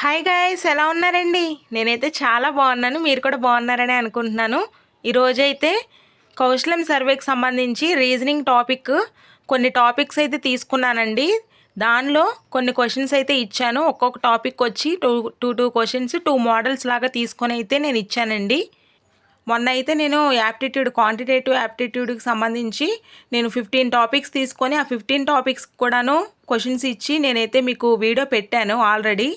Hi guys ఎలా ఉన్నారండి? నేనైతే చాలా బాగున్నాను. మీరు కూడా బాగున్నారని అనుకుంటున్నాను. ఈరోజైతే కౌశలం సర్వేకి సంబంధించి రీజనింగ్ టాపిక్ కొన్ని టాపిక్స్ అయితే తీసుకున్నానండి. దానిలో కొన్ని క్వశ్చన్స్ అయితే ఇచ్చాను. ఒక్కొక్క టాపిక్ వచ్చి two two two questions two models లాగా తీసుకొని అయితే నేను ఇచ్చానండి. మొన్న అయితే నేను యాప్టిట్యూడ్ క్వాంటిటేటివ్ యాప్టిట్యూడ్కి సంబంధించి నేను ఫిఫ్టీన్ టాపిక్స్ తీసుకొని ఆ ఫిఫ్టీన్ టాపిక్స్ కూడాను క్వశ్చన్స్ ఇచ్చి నేనైతే మీకు వీడియో పెట్టాను ఆల్రెడీ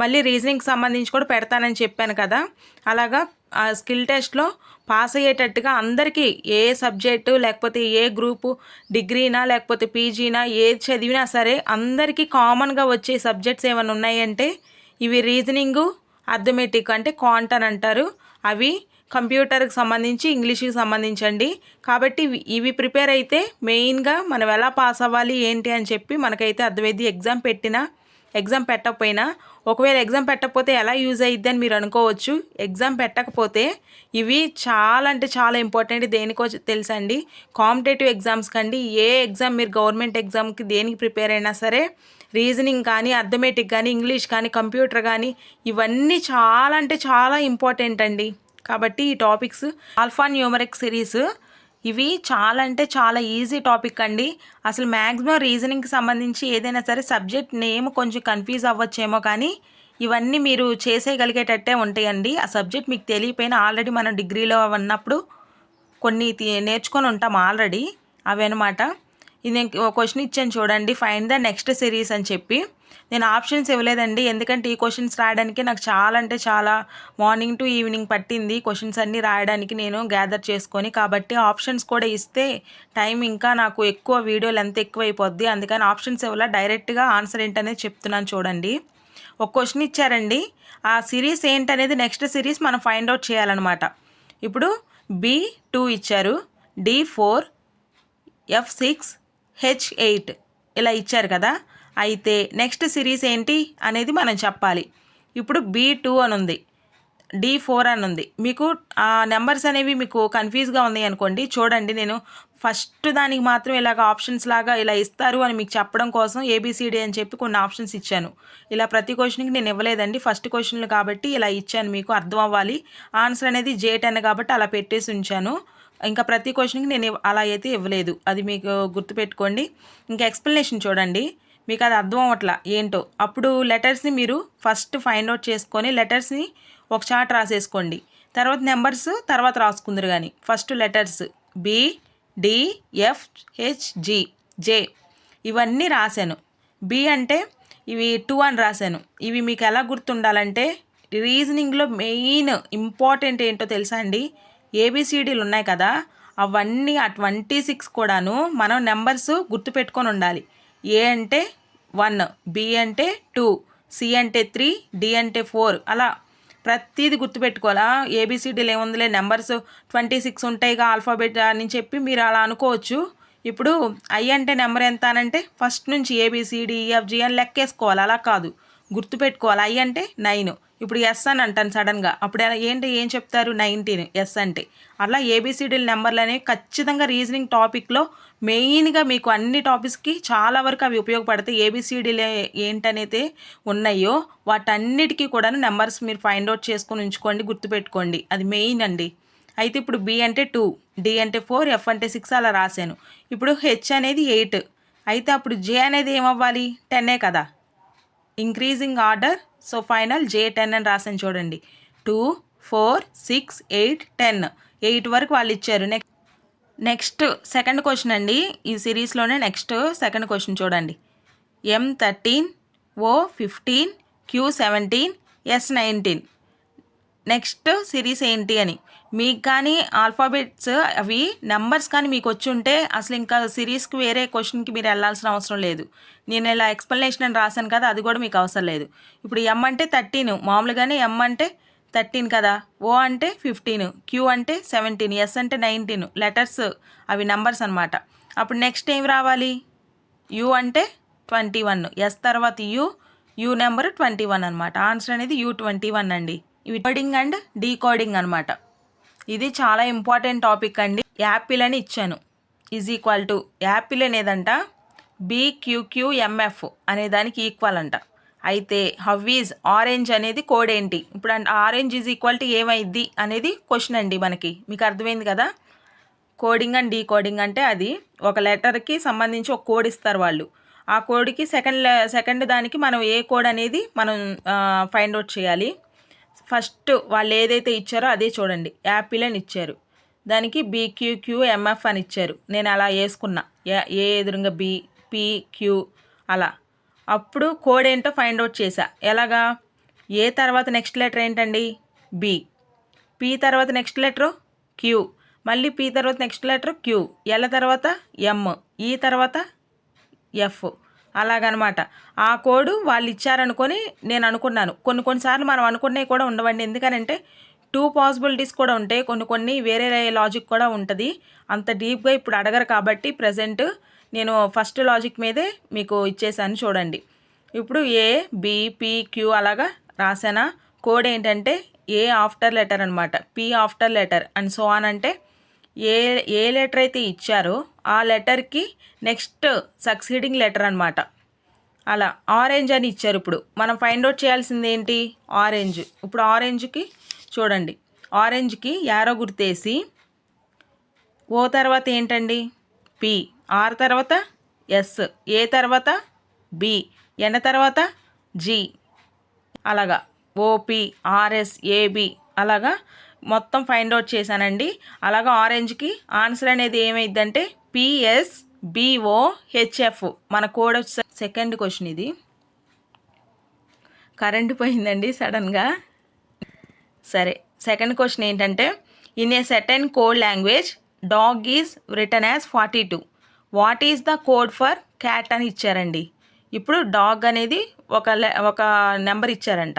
మళ్ళీ రీజనింగ్కి సంబంధించి కూడా పెడతానని చెప్పాను కదా. అలాగా ఆ స్కిల్ టెస్ట్లో పాస్ అయ్యేటట్టుగా అందరికీ ఏ సబ్జెక్టు లేకపోతే ఏ గ్రూపు డిగ్రీనా లేకపోతే పీజీనా ఏది చదివినా సరే అందరికీ కామన్గా వచ్చే సబ్జెక్ట్స్ ఏమైనా ఉన్నాయంటే ఇవి రీజనింగు అర్థమెటిక్ అంటే క్వాంటన్ అంటారు. అవి కంప్యూటర్కి సంబంధించి ఇంగ్లీష్కి సంబంధించండి. కాబట్టి ఇవి- ఇవి ప్రిపేర్ అయితే మెయిన్గా మనం ఎలా పాస్ అవ్వాలి ఏంటి అని చెప్పి మనకైతే అర్థమైంది ఎగ్జామ్ పెట్టినా ఎగ్జామ్ పెట్టకపోయినా ఒకవేళ ఎగ్జామ్ పెట్టకపోతే ఎలా యూజ్ అయ్యిద్ది అని మీరు అనుకోవచ్చు. ఎగ్జామ్ పెట్టకపోతే ఇవి చాలా అంటే చాలా ఇంపార్టెంట్ దేనికో తెలుసండి. కాంపిటేటివ్ ఎగ్జామ్స్ కండి. ఏ ఎగ్జామ్ మీరు గవర్నమెంట్ ఎగ్జామ్కి దేనికి ప్రిపేర్ అయినా సరే రీజనింగ్ కానీ అర్థమెటిక్ కానీ ఇంగ్లీష్ కానీ కంప్యూటర్ కానీ ఇవన్నీ చాలా అంటే చాలా ఇంపార్టెంట్ అండి. కాబట్టి ఈ టాపిక్స్ ఆల్ఫా న్యూమరిక్ సిరీస్ ఇవి చాలా అంటే చాలా ఈజీ టాపిక్ అండి. అసలు మ్యాక్సిమం రీజనింగ్కి సంబంధించి ఏదైనా సరే సబ్జెక్ట్ నేమ్ కొంచెం కన్ఫ్యూజ్ అవ్వచ్చేమో కానీ ఇవన్నీ మీరు చేసేయగలిగేటట్టే ఉంటాయండి. ఆ సబ్జెక్ట్ మీకు తెలియపోయినా ఆల్రెడీ మనం డిగ్రీలో ఉన్నప్పుడు కొన్ని తీ- నేర్చుకొని ఉంటాం ఆల్రెడీ అవి అనమాట ఇది నేను క్వశ్చన్ ఇచ్చాను చూడండి. ఫైండ్ ద నెక్స్ట్ సిరీస్ అని చెప్పి. నేను ఆప్షన్స్ ఇవ్వలేదండి. ఎందుకంటే ఈ క్వశ్చన్స్ రాయడానికి నాకు చాలా అంటే చాలా మార్నింగ్ టు ఈవినింగ్ పట్టింది. క్వశ్చన్స్ అన్నీ రాయడానికి నేను గ్యాదర్ చేసుకొని. కాబట్టి ఆప్షన్స్ కూడా ఇస్తే టైం ఇంకా నాకు ఎక్కువ వీడియోలు ఎంత ఎక్కువ అయిపోద్ది అందుకని ఆప్షన్స్ ఇవ్వాల? డైరెక్ట్గా ఆన్సర్ ఏంటనేది చెప్తున్నాను చూడండి. ఒక క్వశ్చన్ ఇచ్చారండి. ఆ సిరీస్ ఏంటనేది నెక్స్ట్ సిరీస్ మనం ఫైండ్ అవుట్ చేయాలన్నమాట. ఇప్పుడు బి టూ ఇచ్చారు. D four F six H eight ఇలా ఇచ్చారు కదా. అయితే నెక్స్ట్ సిరీస్ ఏంటి అనేది మనం చెప్పాలి. ఇప్పుడు బీ టూ అని ఉంది. డి ఫోర్ అని ఉంది. మీకు ఆ నెంబర్స్ అనేవి మీకు కన్ఫ్యూజ్గా ఉన్నాయి అనుకోండి. చూడండి నేను ఫస్ట్ దానికి మాత్రం ఇలాగ ఆప్షన్స్ లాగా ఇలా ఇస్తారు అని మీకు చెప్పడం కోసం ఏబిసిడి అని చెప్పి కొన్ని ఆప్షన్స్ ఇచ్చాను. ఇలా ప్రతి క్వశ్చన్కి నేను ఇవ్వలేదండి. ఫస్ట్ క్వశ్చన్లు కాబట్టి ఇలా ఇచ్చాను. మీకు అర్థం అవ్వాలి. ఆన్సర్ అనేది జే టెన్ కాబట్టి అలా పెట్టేసి ఉంచాను. ఇంకా ప్రతి క్వశ్చన్కి నేను అలా అయితే ఇవ్వలేదు. అది మీకు గుర్తుపెట్టుకోండి. ఇంకా ఎక్స్ప్లెనేషన్ చూడండి. మీకు అది అర్థం అవ్వట్లా ఏంటో. అప్పుడు లెటర్స్ని మీరు ఫస్ట్ ఫైండ్ అవుట్ చేసుకొని లెటర్స్ని ఒక చార్ట్ రాసేసుకోండి. తర్వాత నెంబర్స్ తర్వాత రాసుకుందరు కానీ first letters B D F H G J ఇవన్నీ రాశాను. బి అంటే ఇవి టూ అని రాశాను. ఇవి మీకు ఎలా గుర్తుండాలంటే రీజనింగ్లో మెయిన్ ఇంపార్టెంట్ ఏంటో తెలుసా అండి? ఏబిసిడీలు ఉన్నాయి కదా అవన్నీ ఆ ట్వంటీ సిక్స్ కూడాను మనం నెంబర్స్ గుర్తుపెట్టుకొని ఉండాలి. ఏ అంటే వన్ బి అంటే టూ సి అంటే త్రీ డి అంటే ఫోర్ అలా ప్రతిదీ గుర్తుపెట్టుకోవాలా ఏబిసిడీలు ఏముందిలే నెంబర్స్ ట్వంటీ సిక్స్ ఉంటాయిగా ఆల్ఫాబెట్ అని చెప్పి మీరు అలా అనుకోవచ్చు. ఇప్పుడు ఐ అంటే నెంబర్ ఎంత అనంటే ఫస్ట్ నుంచి ఏబిసిడిఈఎఫ్జి అని లెక్కేసుకోవాలి అలా కాదు. గుర్తుపెట్టుకోవాలి. ఐ అంటే నైన్. ఇప్పుడు ఎస్ అని అంటాను సడన్గా అప్పుడు ఎలా- ఏంటి ఏం చెప్తారు? నైన్టీన్ ఎస్ అంటే. అలా ఏబిసిడీల నెంబర్లు అనేవి ఖచ్చితంగా రీజనింగ్ టాపిక్లో మెయిన్గా మీకు అన్ని టాపిక్స్కి చాలా వరకు అవి ఉపయోగపడతాయి. ఏబిసిడీలు ఏంటనైతే ఉన్నాయో వాటన్నిటికీ కూడా నెంబర్స్ మీరు ఫైండ్ అవుట్ చేసుకొని ఉంచుకోండి గుర్తుపెట్టుకోండి. అది మెయిన్ అండి. అయితే ఇప్పుడు బి అంటే టూ డి అంటే ఫోర్ ఎఫ్ అంటే సిక్స్ అలా రాశాను. ఇప్పుడు హెచ్ అనేది ఎయిట్. అయితే అప్పుడు జే అనేది ఏమవ్వాలి? టెన్నే కదా. Increasing order. So final J ten అని రాసాను చూడండి. Two four six eight ten. Eight వరకు వాళ్ళు ఇచ్చారు. నెక్స్ట్ నెక్స్ట్ సెకండ్ క్వశ్చన్ అండి. ఈ సిరీస్లోనే నెక్స్ట్ సెకండ్ క్వశ్చన్ చూడండి. M thirteen O fifteen Q seventeen S nineteen next series ఏంటి అని. మీకు కానీ ఆల్ఫాబెట్స్ అవి నెంబర్స్ కానీ మీకు వచ్చి ఉంటే అసలు ఇంకా సిరీస్కి వేరే క్వశ్చన్కి మీరు వెళ్ళాల్సిన అవసరం లేదు. నేను ఇలా ఎక్స్ప్లెనేషన్ అని రాశాను కదా అది కూడా మీకు అవసరం లేదు. ఇప్పుడు ఎం అంటే థర్టీన్ మామూలుగానే ఎం అంటే థర్టీన్ కదా ఓ అంటే ఫిఫ్టీన్ క్యూ అంటే సెవెంటీన్ ఎస్ అంటే నైన్టీన్ లెటర్స్ అవి నెంబర్స్ అనమాట అప్పుడు నెక్స్ట్ ఏం రావాలి? యూ అంటే ట్వంటీ వన్ ఎస్ తర్వాత U U number twenty one అనమాట ఆన్సర్ అనేది యూ ట్వంటీ వన్ అండి. ఇవి కోడింగ్ అండ్ డీకోడింగ్ అనమాట ఇది చాలా ఇంపార్టెంట్ టాపిక్ అండి. యాపిల్ అని ఇచ్చాను. ఈజ్ ఈక్వల్ టు యాపిల్ అనేదంట బీక్యూక్యూఎంఎఫ్ అనే దానికి ఈక్వల్ అంట. అయితే హవ్వీజ్ ఈజ్ ఆరెంజ్ అనేది కోడ్ ఏంటి? ఇప్పుడు అంటే ఆరెంజ్ ఈజ్ ఈక్వల్ టు ఏమైద్ది అనేది క్వశ్చన్ అండి మనకి. మీకు అర్థమైంది కదా? కోడింగ్ అండ్ డీకోడింగ్ అంటే అది ఒక లెటర్కి సంబంధించి ఒక కోడ్ ఇస్తారు వాళ్ళు. ఆ కోడ్కి సెకండ్ సెకండ్ దానికి మనం ఏ కోడ్ అనేది మనం ఫైండ్ అవుట్ చేయాలి. ఫస్ట్ వాళ్ళు ఏదైతే ఇచ్చారో అదే చూడండి. యాపిల్ అని ఇచ్చారు. దానికి బీక్యూక్యూ ఎంఎఫ్ అని ఇచ్చారు. నేను అలా వేసుకున్నా. ఏ- ఎదురుగా బి పిక్యూ అలా. అప్పుడు కోడ్ ఏంటో ఫైండ్ అవుట్ చేశా. ఎలాగా? ఏ తర్వాత నెక్స్ట్ లెటర్ ఏంటండి? బి. పి తర్వాత నెక్స్ట్ లెటరు క్యూ. మళ్ళీ పి తర్వాత నెక్స్ట్ లెటర్ క్యూ. ఎల్ తర్వాత ఎమ్. ఈ తర్వాత ఎఫ్. అలాగనమాట. ఆ కోడ్ వాళ్ళు ఇచ్చారనుకొని నేను అనుకున్నాను కొన్ని కొన్నిసార్లు మనం అనుకున్నవి కూడా ఉండవండి. ఎందుకనంటే టూ పాసిబిలిటీస్ కూడా ఉంటాయి. కొన్ని కొన్ని వేరే లాజిక్ కూడా ఉంటుంది. అంత డీప్గా ఇప్పుడు అడగరు కాబట్టి ప్రజెంట్ నేను ఫస్ట్ లాజిక్ మీదే మీకు ఇచ్చేసాను చూడండి. ఇప్పుడు ఏ బి క్యూ అలాగా రాసానా? కోడ్ ఏంటంటే ఏ ఆఫ్టర్ లెటర్ అనమాట P after letter and so on అంటే ఏ ఏ లెటర్ అయితే ఇచ్చారో ఆ లెటర్కి నెక్స్ట్ సక్సీడింగ్ లెటర్ అనమాట అలా ఆరెంజ్ అని ఇచ్చారు ఇప్పుడు. మనం ఫైండ్ అవుట్ చేయాల్సింది ఏంటి? ఆరెంజ్ ఇప్పుడు ఆరెంజ్కి చూడండి. ఆరెంజ్కి యారో గుర్తేసి ఓ తర్వాత ఏంటండి? పి ఆర్ తర్వాత ఎస్ ఏ తర్వాత బి ఎన్ తర్వాత జి అలాగా. ఓపి ఆర్ఎస్ ఏబి అలాగా మొత్తం ఫైండ్ అవుట్ చేశానండి. అలాగా ఆరెంజ్కి ఆన్సర్ అనేది ఏమైందంటే పిఎస్ బిఓ హెచ్ఎఫ్ మన కోడ్ వచ్చే సెకండ్ క్వశ్చన్ ఇది. కరెంట్ పోయిందండి సడన్గా సరే సెకండ్ క్వశ్చన్ ఏంటంటే in a certain code language dog is return as forty two what is the code for cat అని ఇచ్చారండి. ఇప్పుడు డాగ్ అనేది ఒక ఒక నెంబర్ ఇచ్చారంట.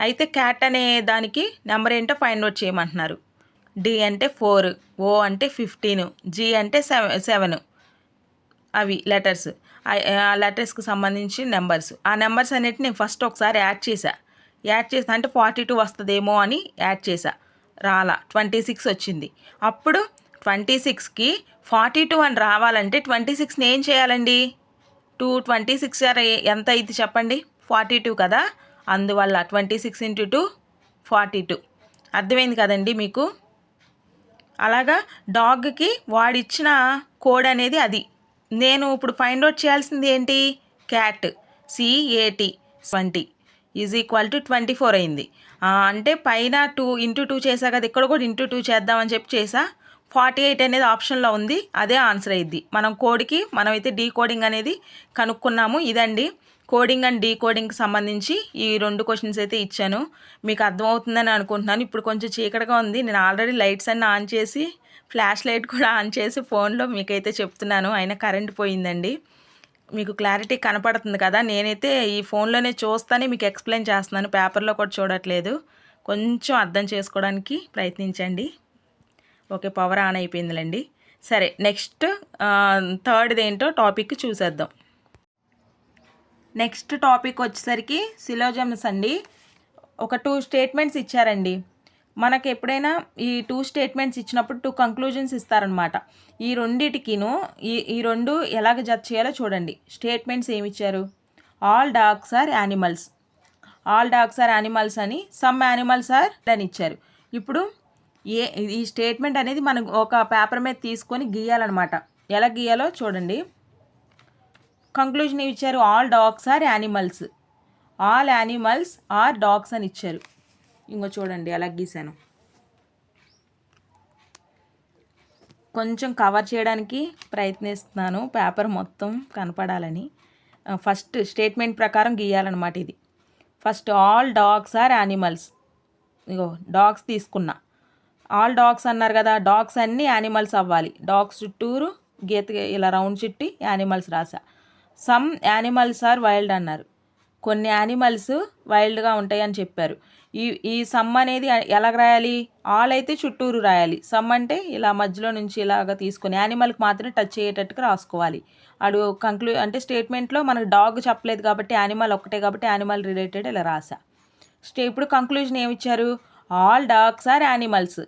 అయితే క్యాట్ అనే దానికి నెంబర్ ఏంటో ఫైండ్ అవుట్ చేయమంటున్నారు. డి అంటే ఫోర్ ఓ అంటే ఫిఫ్టీన్ జీ అంటే సెవెన్ సెవెన్ అవి లెటర్స్ ఆ లెటర్స్కి సంబంధించి నెంబర్స్ ఆ నెంబర్స్ అన్నిటిని నేను ఫస్ట్ ఒకసారి యాడ్ చేశా. యాడ్ చేసా అంటే ఫార్టీ టూ వస్తుందేమో అని యాడ్ చేశా. రాలా. ట్వంటీ సిక్స్ వచ్చింది. అప్పుడు ట్వంటీ సిక్స్కి ఫార్టీ టూ అని రావాలంటే ట్వంటీ సిక్స్ని ఏం చేయాలండి? టూ ట్వంటీ సిక్స్ ఎంత అయింది చెప్పండి? ఫార్టీ టూ కదా? అందువల్ల twenty six into two forty two. అర్థమైంది కదండి మీకు? అలాగా డాగ్కి వాడిచ్చిన కోడ్ అనేది అది. నేను ఇప్పుడు ఫైండ్ అవుట్ చేయాల్సింది ఏంటి? Cat. CAT twenty. Is equal to twenty four అయింది. అంటే పైన టూ ఇంటూ టూ చేసా కదా ఇక్కడ కూడా ఇంటూ టూ చేద్దామని చెప్పి చేసా ఫార్టీ ఎయిట్ అనేది ఆప్షన్లో ఉంది. అదే ఆన్సర్ అయ్యిద్ది. మనం కోడ్కి మనమైతే డీ కోడింగ్ అనేది కనుక్కున్నాము. ఇదండి. కోడింగ్ అండ్ డీకోడింగ్కి సంబంధించి ఈ రెండు క్వశ్చన్స్ అయితే ఇచ్చాను. మీకు అర్థమవుతుందని అనుకుంటున్నాను. ఇప్పుడు కొంచెం చీకటిగా ఉంది. నేను ఆల్రెడీ లైట్స్ అన్నీ ఆన్ చేసి ఫ్లాష్ లైట్ కూడా ఆన్ చేసి ఫోన్లో మీకైతే చెప్తున్నాను. అయినా కరెంట్ పోయిందండి. మీకు క్లారిటీ కనపడుతుంది కదా. నేనైతే ఈ ఫోన్లోనే చూస్తానే మీకు ఎక్స్ప్లెయిన్ చేస్తున్నాను. పేపర్లో కూడా చూడట్లేదు. కొంచెం అర్థం చేసుకోవడానికి ప్రయత్నించండి. ఓకే పవర్ ఆన్ అయిపోయిందిలేండి. సరే నెక్స్ట్ థర్డ్ది ఏంటో టాపిక్ చూసేద్దాం. నెక్స్ట్ టాపిక్ వచ్చేసరికి సిలోజమ్స్ అండి. ఒక టూ స్టేట్మెంట్స్ ఇచ్చారండి. మనకు ఎప్పుడైనా ఈ టూ స్టేట్మెంట్స్ ఇచ్చినప్పుడు టూ కంక్లూజన్స్ ఇస్తారనమాట ఈ రెండిటికిను ఈ ఈ రెండు ఎలాగ జత చేయాలో చూడండి. స్టేట్మెంట్స్ ఏమి ఇచ్చారు all dogs are animals all dogs are animals అని సమ్ యానిమల్స్ ఆర్ అని ఇచ్చారు. ఇప్పుడు ఏ ఈ స్టేట్మెంట్ అనేది మనం ఒక పేపర్ మీద తీసుకొని గీయాలన్నమాట. ఎలా గీయాలో చూడండి. కంక్లూజన్ ఇచ్చారు all dogs are animals all animals are dogs అని ఇచ్చారు. ఇంకో చూడండి ఎలా గీసాను. కొంచెం కవర్ చేయడానికి ప్రయత్నిస్తున్నాను పేపర్ మొత్తం కనపడాలని. ఫస్ట్ స్టేట్మెంట్ ప్రకారం గీయాలన్నమాట ఇది. First all dogs are animals ego dogs తీసుకున్నా. ఆల్ డాగ్స్ అన్నారు కదా డాగ్స్ అన్నీ యానిమల్స్ అవ్వాలి. డాగ్స్ చుట్టూరు గీత ఇలా రౌండ్ చుట్టి యానిమల్స్ రాసా. సమ్ యానిమల్స్ ఆర్ వైల్డ్ అన్నారు. కొన్ని యానిమల్స్ వైల్డ్గా ఉంటాయి అని చెప్పారు. ఈ ఈ సమ్ అనేది ఎలా రాయాలి? ఆల్ అయితే చుట్టూరు రాయాలి. సమ్ అంటే ఇలా మధ్యలో నుంచి ఇలాగ తీసుకొని యానిమల్కి మాత్రమే టచ్ అయ్యేటట్టుగా రాసుకోవాలి. అడు కంక్లూ అంటే స్టేట్మెంట్లో మనకు డాగ్ చెప్పలేదు కాబట్టి యానిమల్ ఒక్కటే కాబట్టి యానిమల్ రిలేటెడ్ ఇలా రాసా స్టే ఇప్పుడు conclusion ఏమిచ్చారు? All dogs are animals.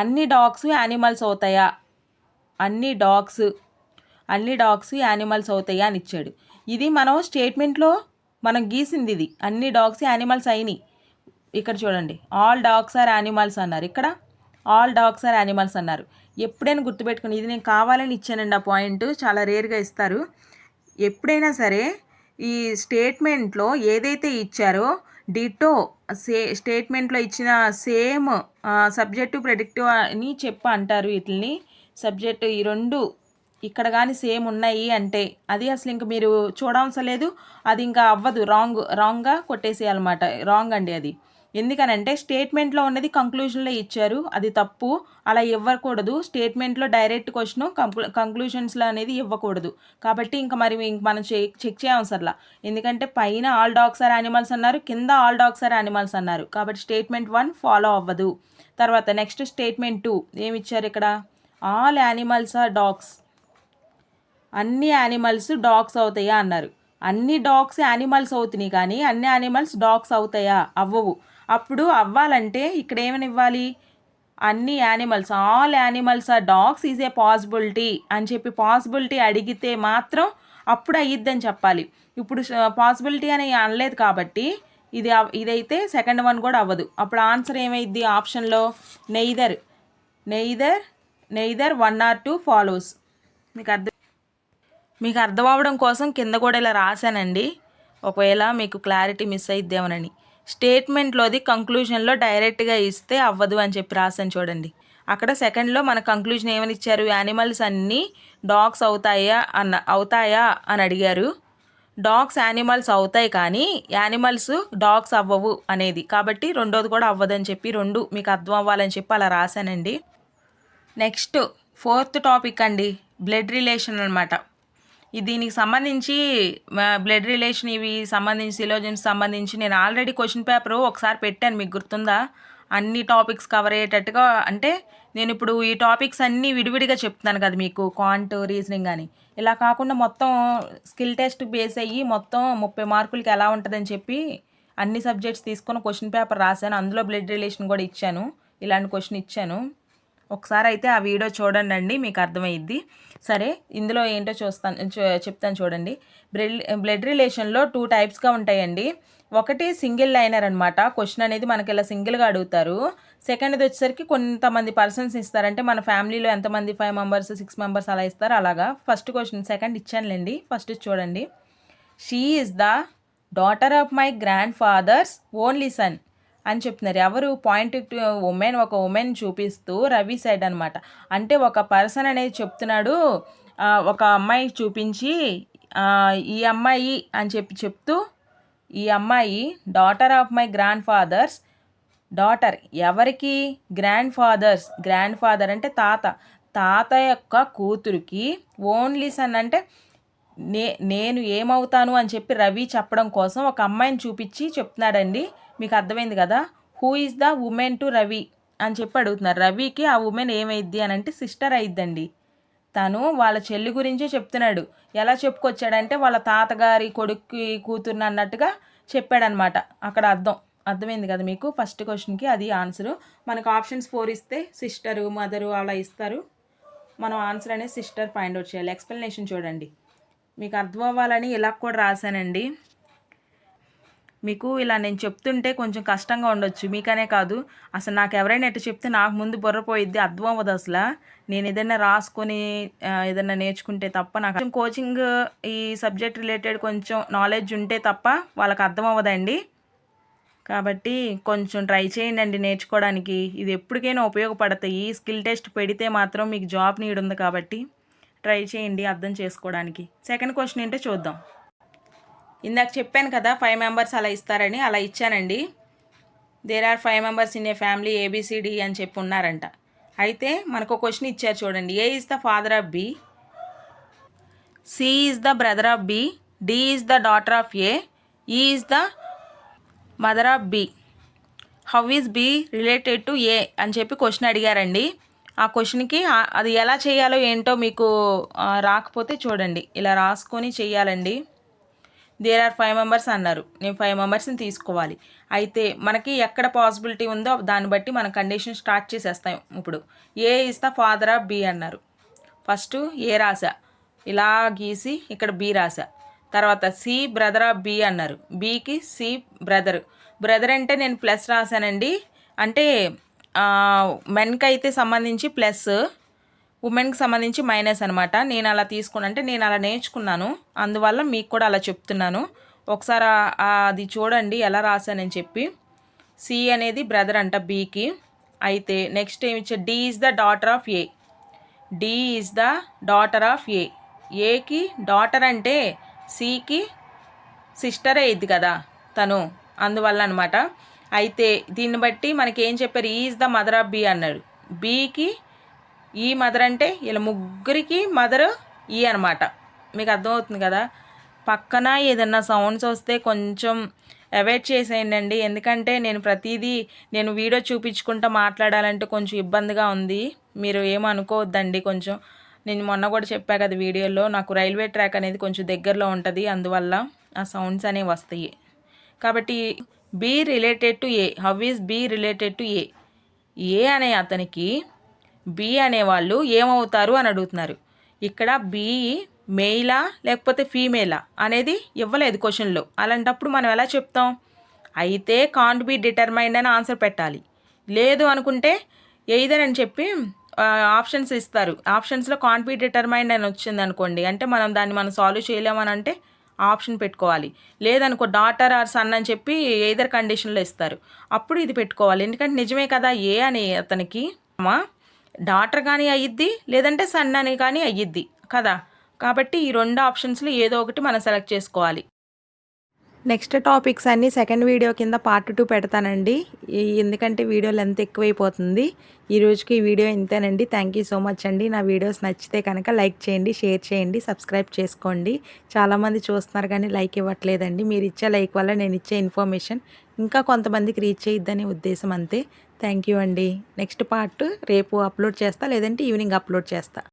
అన్ని డాగ్స్ యానిమల్స్ అవుతాయా? అన్ని డాగ్స్ అన్ని డాగ్స్ యానిమల్స్ అవుతాయి అని ఇచ్చాడు. ఇది మనం స్టేట్మెంట్లో మనం గీసింది ఇది. అన్ని డాగ్స్ యానిమల్స్ అయినాయి. ఇక్కడ చూడండి. ఆల్ డాగ్స్ ఆర్ యానిమల్స్ అన్నారు. ఇక్కడ ఆల్ డాగ్స్ ఆర్ యానిమల్స్ అన్నారు. ఎప్పుడైనా గుర్తుపెట్టుకుని ఇది నేను కావాలని ఇచ్చానండి. ఆ పాయింట్ చాలా రేర్గా ఇస్తారు. ఎప్పుడైనా సరే ఈ స్టేట్మెంట్లో ఏదైతే ఇచ్చారో డిటో సే స్టేట్మెంట్లో ఇచ్చిన సేమ్ సబ్జెక్టు ప్రెడిక్టివ్ అని చెప్ప అంటారు వీటిని సబ్జెక్టు ఈ రెండు ఇక్కడ కానీ సేమ్ ఉన్నాయి అంటే అది అసలు ఇంక మీరు చూడవసరం లేదు అది ఇంకా అవ్వదు. రాంగ్ రాంగ్గా కొట్టేసేయాలన్నమాట. రాంగ్ అండి అది. ఎందుకనంటే స్టేట్మెంట్లో ఉన్నది కంక్లూజన్లో ఇచ్చారు. అది తప్పు. అలా ఇవ్వకూడదు. స్టేట్మెంట్లో డైరెక్ట్ క్వశ్చన్ కంక్లూ కంక్లూషన్స్లో అనేది ఇవ్వకూడదు. కాబట్టి ఇంకా మరి ఇంక మనం చెక్ చెక్ చేయవసరలా. ఎందుకంటే పైన ఆల్ డాగ్స్ ఆర్ యానిమల్స్ అన్నారు కింద ఆల్ డాగ్స్ ఆర్ యానిమల్స్ అన్నారు. కాబట్టి స్టేట్మెంట్ వన్ ఫాలో అవ్వదు. తర్వాత నెక్స్ట్ స్టేట్మెంట్ టూ ఏమి ఇచ్చారు ఇక్కడ? ఆల్ యానిమల్స్ ఆర్ డాగ్స్ అన్ని యానిమల్స్ డాగ్స్ అవుతాయా అన్నారు. అన్ని డాగ్స్ యానిమల్స్ అవుతున్నాయి కానీ అన్ని యానిమల్స్ డాగ్స్ అవుతాయా? అవ్వవు. అప్పుడు అవ్వాలంటే ఇక్కడ ఏమని ఇవ్వాలి? అన్ని యానిమల్స్ ఆల్ యానిమల్స్ ఆ డాగ్స్ ఈజ్ ఏ పాసిబిలిటీ అని చెప్పి పాసిబిలిటీ అడిగితే మాత్రం అప్పుడు అయ్యిద్దని చెప్పాలి. ఇప్పుడు పాసిబిలిటీ అని అనలేదు కాబట్టి ఇది అవ్- ఇదైతే సెకండ్ వన్ కూడా అవ్వదు. అప్పుడు ఆన్సర్ ఏమైద్ది ఆప్షన్లో? Neither. Neither neither one or two follows. మీకు అర్థం మీకు అర్థం అవ్వడం కోసం కింద కూడా ఇలా రాశానండి. ఒకవేళ మీకు క్లారిటీ మిస్ అయిద్దేమోనని. స్టేట్మెంట్లోది కంక్లూజన్లో డైరెక్ట్గా ఇస్తే అవ్వదు అని చెప్పి రాశాను చూడండి. అక్కడ సెకండ్లో మన కంక్లూజన్ ఏమని ఇచ్చారు? యానిమల్స్ అన్నీ డాగ్స్ అవుతాయా అన్న అవుతాయా అని అడిగారు. డాగ్స్ యానిమల్స్ అవుతాయి కానీ యానిమల్స్ డాగ్స్ అవ్వవు అనేది. కాబట్టి రెండోది కూడా అవ్వదని చెప్పి రెండు మీకు అర్థం అవ్వాలని చెప్పి అలా రాశానండి. నెక్స్ట్ ఫోర్త్ టాపిక్ అండి. బ్లడ్ రిలేషన్ అనమాట దీనికి సంబంధించి బ్లడ్ రిలేషన్ ఇవి సంబంధించి సిలోజన్స్ సంబంధించి నేను ఆల్రెడీ క్వశ్చన్ పేపర్ ఒకసారి పెట్టాను. మీకు గుర్తుందా? అన్ని టాపిక్స్ కవర్ అయ్యేటట్టుగా అంటే నేను ఇప్పుడు ఈ టాపిక్స్ అన్నీ విడివిడిగా చెప్తున్నాను కదా మీకు క్వాంట్ రీజనింగ్ అని. ఇలా కాకుండా మొత్తం స్కిల్ టెస్ట్ బేస్ అయ్యి మొత్తం ముప్పై మార్కులకి ఎలా ఉంటుందని చెప్పి అన్ని సబ్జెక్ట్స్ తీసుకొని క్వశ్చన్ పేపర్ రాశాను. అందులో బ్లడ్ రిలేషన్ కూడా ఇచ్చాను. ఇలాంటి క్వశ్చన్ ఇచ్చాను. ఒకసారి అయితే ఆ వీడియో చూడండి అండి మీకు అర్థమైద్ది. సరే ఇందులో ఏంటో చూస్తాను చెప్తాను చూడండి. బ్లడ్ బ్లడ్ రిలేషన్లో టూ టైప్స్గా ఉంటాయండి. ఒకటి సింగిల్ లైనర్ అనమాట క్వశ్చన్ అనేది మనకి ఇలా సింగిల్గా అడుగుతారు. సెకండ్ది వచ్చేసరికి కొంతమంది పర్సన్స్ ఇస్తారంటే మన ఫ్యామిలీలో ఎంతమంది ఫైవ్ మెంబర్స్ సిక్స్ మెంబర్స్ అలా ఇస్తారు. అలాగా. ఫస్ట్ క్వశ్చన్ సెకండ్ ఇచ్చానులేండి. ఫస్ట్ చూడండి. She is the daughter of my grandfather's only son అని చెప్తున్నారు. ఎవరు పాయింట్ టు ఉమెన్ ఒక ఉమెన్ చూపిస్తూ రవి సైడ్ అనమాట అంటే ఒక పర్సన్ అనేది చెప్తున్నాడు ఒక అమ్మాయి చూపించి ఈ అమ్మాయి అని చెప్పి చెప్తూ ఈ అమ్మాయి daughter of my grandfather's daughter ఎవరికి? గ్రాండ్ ఫాదర్స్ గ్రాండ్ ఫాదర్ అంటే తాత. తాత యొక్క కూతురికి ఓన్లీ సన్ అంటే నే నేను ఏమవుతాను అని చెప్పి రవి చెప్పడం కోసం ఒక అమ్మాయిని చూపించి చెప్తున్నాడండి. మీకు అర్థమైంది కదా? Who is the women to Ravi అని చెప్పి అడుగుతున్నారు. రవికి ఆ ఉమెన్ ఏమైద్ది అని అంటే సిస్టర్ అయిద్దండి. తను వాళ్ళ చెల్లి గురించే చెప్తున్నాడు. ఎలా చెప్పుకొచ్చాడంటే వాళ్ళ తాతగారి కొడుక్కి కూతుర్ని అన్నట్టుగా చెప్పాడనమాట. అక్కడ అర్థం. అర్థమైంది కదా మీకు? ఫస్ట్ క్వశ్చన్కి అది ఆన్సరు మనకు ఆప్షన్స్ ఫోర్ ఇస్తే సిస్టరు మదరు అలా ఇస్తారు. మనం ఆన్సర్ అనేది సిస్టర్ ఫైండ్ అవుట్ చేయాలి. ఎక్స్ప్లెనేషన్ చూడండి. మీకు అర్థం అవ్వాలని ఇలా కూడా రాశానండి. మీకు ఇలా నేను చెప్తుంటే కొంచెం కష్టంగా ఉండొచ్చు. మీకనే కాదు. అసలు నాకు ఎవరైనా ఎట్టు చెప్తే నాకు ముందు బుర్రపోయిద్ది అర్థం అవ్వదు అసలు. నేను ఏదైనా రాసుకొని ఏదైనా నేర్చుకుంటే తప్ప నాకు కొంచెం కోచింగ్ ఈ సబ్జెక్ట్ రిలేటెడ్ కొంచెం నాలెడ్జ్ ఉంటే తప్ప వాళ్ళకి అర్థం అవ్వదండి. కాబట్టి కొంచెం ట్రై చేయండి అండి నేర్చుకోవడానికి. ఇది ఎప్పటికైనా ఉపయోగపడతాయి. స్కిల్ టెస్ట్ పెడితే మాత్రం మీకు జాబ్ నీడ్ ఉంది కాబట్టి ట్రై చేయండి అర్థం చేసుకోవడానికి. సెకండ్ క్వశ్చన్ ఏంటో చూద్దాం. ఇందాక చెప్పాను కదా ఫైవ్ మెంబర్స్ అలా ఇస్తారని అలా ఇచ్చానండి. There are five members in a family ABCD అని చెప్పి ఉన్నారంట. అయితే మనకు క్వశ్చన్ ఇచ్చారు చూడండి. A is the father of B C is the brother of B D is the daughter of A E is the mother of B how is B related to A అని చెప్పి question అడిగారండి. ఆ క్వశ్చన్కి అది ఎలా చేయాలో ఏంటో మీకు రాకపోతే చూడండి. ఇలా రాసుకొని చేయాలండి. దేర్ ఆర్ ఫైవ్ మెంబర్స్ అన్నారు. నేను ఫైవ్ మెంబర్స్ని తీసుకోవాలి. అయితే మనకి ఎక్కడ పాసిబిలిటీ ఉందో దాన్ని బట్టి మన కండిషన్ స్టార్ట్ చేసేస్తాం ఇప్పుడు. ఏ ఇస్తా ఫాదర్ ఆఫ్ బి అన్నారు. ఫస్ట్ ఏ రాసా ఇలా గీసి ఇక్కడ బి రాసా తర్వాత సి బ్రదర్ ఆఫ్ బి అన్నారు. బికి సి బ్రదర్ బ్రదర్ అంటే నేను ప్లస్ రాశానండి. అంటే మెన్కి అయితే సంబంధించి ప్లస్ ఉమెన్కి సంబంధించి మైనస్ అనమాట నేను అలా తీసుకున్నా అంటే నేను అలా నేర్చుకున్నాను. అందువల్ల మీకు కూడా అలా చెప్తున్నాను. ఒకసారి అది చూడండి ఎలా రాశానని చెప్పి. సి అనేది బ్రదర్ అంట బీకి. అయితే నెక్స్ట్ ఏమి ఇచ్చే? D is the daughter of A. D is the daughter of A. ఏకి డాటర్ అంటే సికి సిస్టర్ అయ్యిద్ది కదా తను. అందువల్ల అనమాట అయితే దీన్ని బట్టి మనకి ఏం చెప్పారు? Is the mother of B అన్నాడు. బీకి ఈ మదర్ అంటే ఇలా ముగ్గురికి మదర్ ఈ అనమాట మీకు అర్థమవుతుంది కదా? పక్కన ఏదన్నా సౌండ్స్ వస్తే కొంచెం అవాయిడ్ చేసేయండి ఎందుకంటే నేను ప్రతిదీ నేను వీడియో చూపించుకుంటూ మాట్లాడాలంటే కొంచెం ఇబ్బందిగా ఉంది. మీరు ఏమనుకోవద్దండి కొంచెం. నేను మొన్న కూడా చెప్పా కదా వీడియోలో నాకు రైల్వే ట్రాక్ అనేది కొంచెం దగ్గరలో ఉంటుంది అందువల్ల ఆ సౌండ్స్ అనేవి వస్తాయి. కాబట్టి B related to A how is B related to A A అనే అతనికి బి అనేవాళ్ళు ఏమవుతారు అని అడుగుతున్నారు. ఇక్కడ బి మెయిలా లేకపోతే ఫీమేలా అనేది ఇవ్వలేదు క్వశ్చన్లో. అలాంటప్పుడు మనం ఎలా చెప్తాం? అయితే కాంట్ బి డిటర్మైండ్ అని ఆన్సర్ పెట్టాలి. లేదు అనుకుంటే ఎయిదర్ అని చెప్పి ఆప్షన్స్ ఇస్తారు. ఆప్షన్స్లో కాంట్ బి డిటర్మైండ్ అని వచ్చింది అనుకోండి అంటే మనం దాన్ని మనం సాల్వ్ చేయలేమని అంటే ఆప్షన్ పెట్టుకోవాలి. లేదనుకో డాటర్ ఆర్ సన్ అని చెప్పి ఏదర్ కండిషన్లో ఇస్తారు. అప్పుడు ఇది పెట్టుకోవాలి. ఎందుకంటే నిజమే కదా ఏ అని అతనికి అమ్మా డాటర్ కానీ అయ్యిద్ది లేదంటే సన్ అని కానీ అయ్యిద్ది కదా? కాబట్టి ఈ రెండు ఆప్షన్స్లో ఏదో ఒకటి మనం సెలెక్ట్ చేసుకోవాలి. నెక్స్ట్ టాపిక్స్ అన్నీ సెకండ్ వీడియో కింద పార్ట్ టూ పెడతానండి. ఎందుకంటే వీడియో లెంత్ ఎక్కువైపోతుంది. ఈ రోజుకి ఈ వీడియో ఇంతేనండి. థ్యాంక్ యూ సో మచ్ అండి. నా వీడియోస్ నచ్చితే కనుక లైక్ చేయండి షేర్ చేయండి సబ్స్క్రైబ్ చేసుకోండి. చాలామంది చూస్తున్నారు కానీ లైక్ ఇవ్వట్లేదండి. మీరు ఇచ్చే లైక్ వల్ల నేను ఇచ్చే ఇన్ఫర్మేషన్ ఇంకా కొంతమందికి రీచ్ చేయొద్దనే ఉద్దేశం అంతే. థ్యాంక్ యూ అండి. నెక్స్ట్ పార్ట్ రేపు అప్లోడ్ చేస్తా లేదంటే ఈవినింగ్ అప్లోడ్ చేస్తా.